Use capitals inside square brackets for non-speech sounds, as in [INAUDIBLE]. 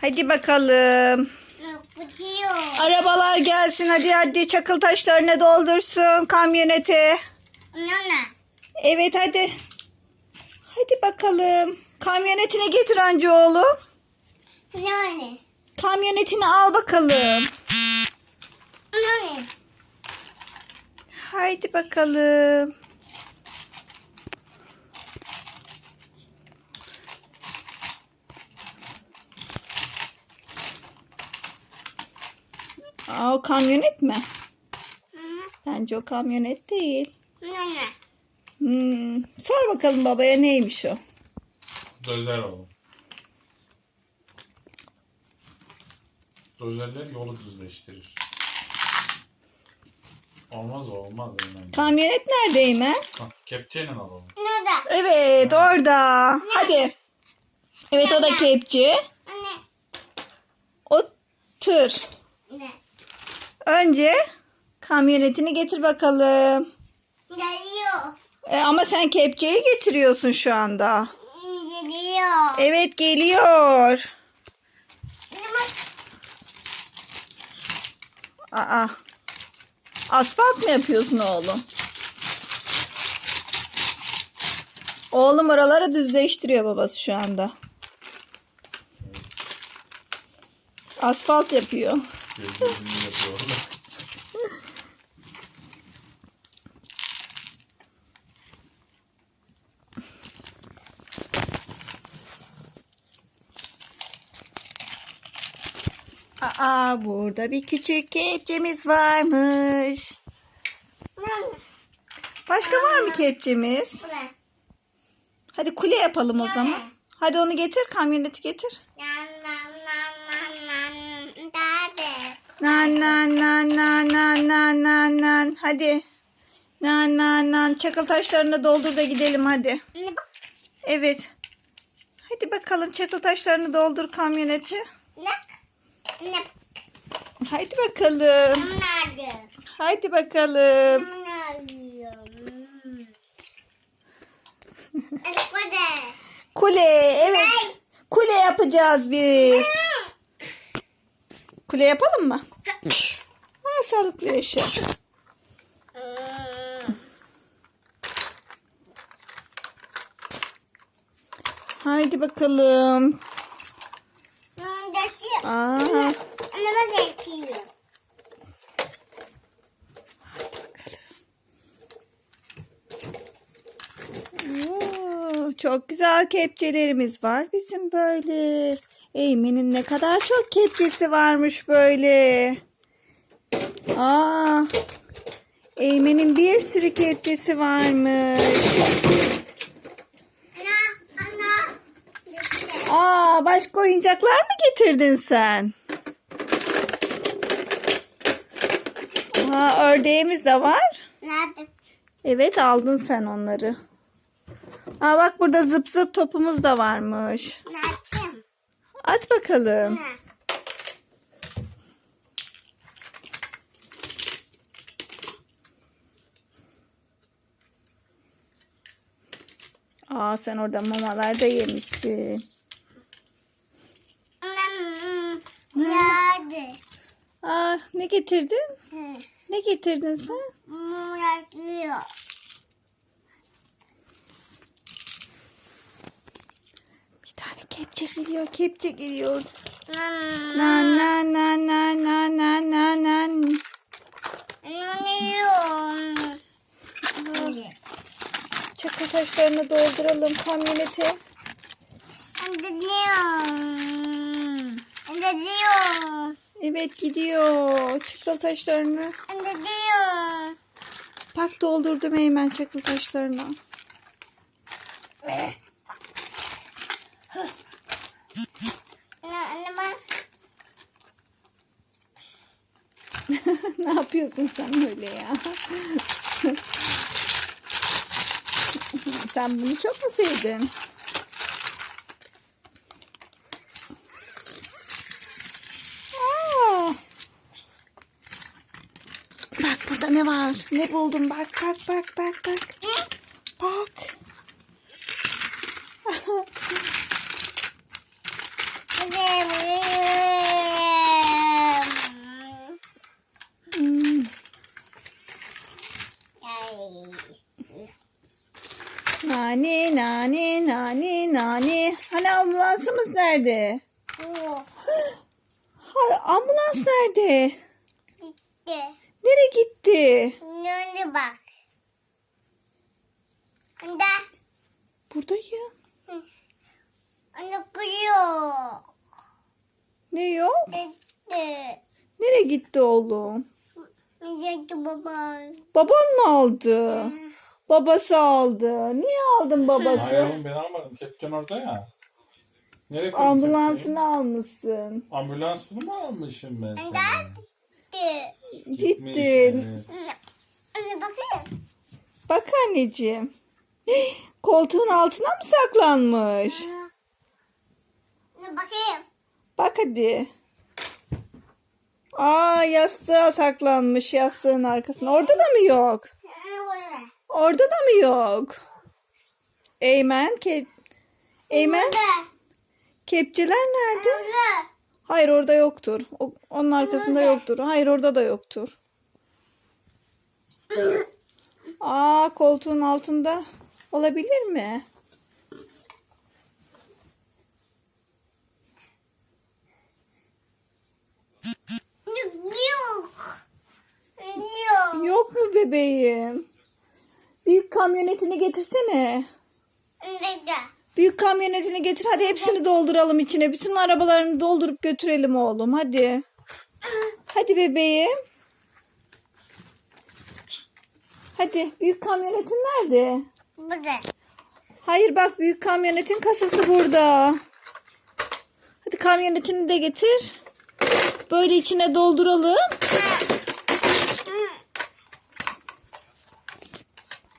Hadi bakalım. Arabalar gelsin hadi hadi çakıl taşlarını doldursun kamyonete. Nana. Evet hadi. Hadi bakalım. Kamyonetini getir anca oğlum. Nane. Kamyonetini al bakalım. Nane. Haydi bakalım. Aa, o kamyonet mi? Bence o kamyonet değil. Nana. Hmm. Sor bakalım babaya neymiş o? Dozer oğlum. Dozerler yolu düzleştirir. Olmaz o olmaz hemen. Kamyonet neredeyim he? Kepçeyle alalım. Nana. Evet orada. Hadi. Evet o da kepçe. Anne. O tır. Ne? Önce kamyonetini getir bakalım. Geliyor. E, ama sen kepçeyi getiriyorsun şu anda. Geliyor. Evet geliyor. Aa. Asfalt mı yapıyorsun oğlum? Oğlum oraları düzleştiriyor babası şu anda. Asfalt yapıyor. Gözünü yapıyor. Aa burada bir küçük kepçemiz varmış. Başka var mı kepçemiz? Bu ne? Hadi kule yapalım o zaman. Hadi onu getir, kamyoneti getir. Nan nan nan nan nan. Dade. Nan nan nan nan nan nan nan nan. Hadi. Nan nan nan. Çakıl taşlarını doldur da gidelim hadi. Evet. Hadi bakalım çakıl taşlarını doldur kamyoneti. Ne? Ne? Haydi bakalım. Haydi bakalım. Nerede? [LAUGHS] Eskude. Kule evet. Kule yapacağız biz. Kule yapalım mı? Ha, sağlıklı yaşa. Haydi bakalım. Aa, oo, çok güzel kepçelerimiz var bizim böyle. Eymen'in ne kadar çok kepçesi varmış böyle. Aa, Eymen'in bir sürü kepçesi varmış. Aa, başka oyuncaklar mı getirdin sen? Aa, ördeğimiz de var. Nerede? Evet aldın sen onları. Aa bak burada zıp zıp topumuz da varmış. Nerede? At bakalım. Ne? Aa sen orada mamalar da yemişsin. Nerede? Aa ne getirdin? Hı, Ne getirdin sen? hmm, Yakıyor. Bir tane kepçe geliyor, kepçe geliyor. Nan nan nan nan nan nan nan nan. Çakıl taşlarını dolduralım kamyonete. Gidiyorum. Gidiyorum. Evet gidiyor. Çakıl taşlarını. Gidiyorum. Bak doldurdum Eymen çakıl taşlarını. Anne bak. [LAUGHS] ne yapıyorsun sen öyle ya? [LAUGHS] sen bunu çok mu sevdin? Bak burada ne var? Ne buldum? Bak bak bak bak. Bak. Nani nani nani nani. Hani ambulansımız nerede? ha, ambulans nerede? Gitti. Nereye gitti? Nerede bak. Burada. Burada ya. Anne kuruyor. Ne yok? Gitti. Nereye gitti oğlum? Gitti baba. Baban mı aldı? Babası aldı. Niye aldın babası? Hayır oğlum ben almadım. Kepçen orada ya. Nereye koydun Ambulansını almışsın. kepçeyi? Ambulansını mı almışım ben sana? Gitti. Gitmiş Gittin. yani. Anne bakın. Bak anneciğim. Koltuğun altına mı saklanmış? Anne bakayım. Bak hadi. Aa yastığa saklanmış yastığın arkasına. Orada da mı yok? Orada da mı yok? Eymen, ke Eymen, kepçeler nerede? Hayır orada yoktur. O, onun arkasında yoktur. Hayır orada da yoktur. Aa koltuğun altında olabilir mi? Yok. Yok. Yok mu bebeğim? Büyük kamyonetini getirsene. Nerede? Büyük kamyonetini getir. Hadi hepsini dolduralım içine. Bütün arabalarını doldurup götürelim oğlum. Hadi. Hadi bebeğim. Hadi. Büyük kamyonetin nerede? Burada. Hayır bak büyük kamyonetin kasası burada. Hadi kamyonetini de getir. Böyle içine dolduralım.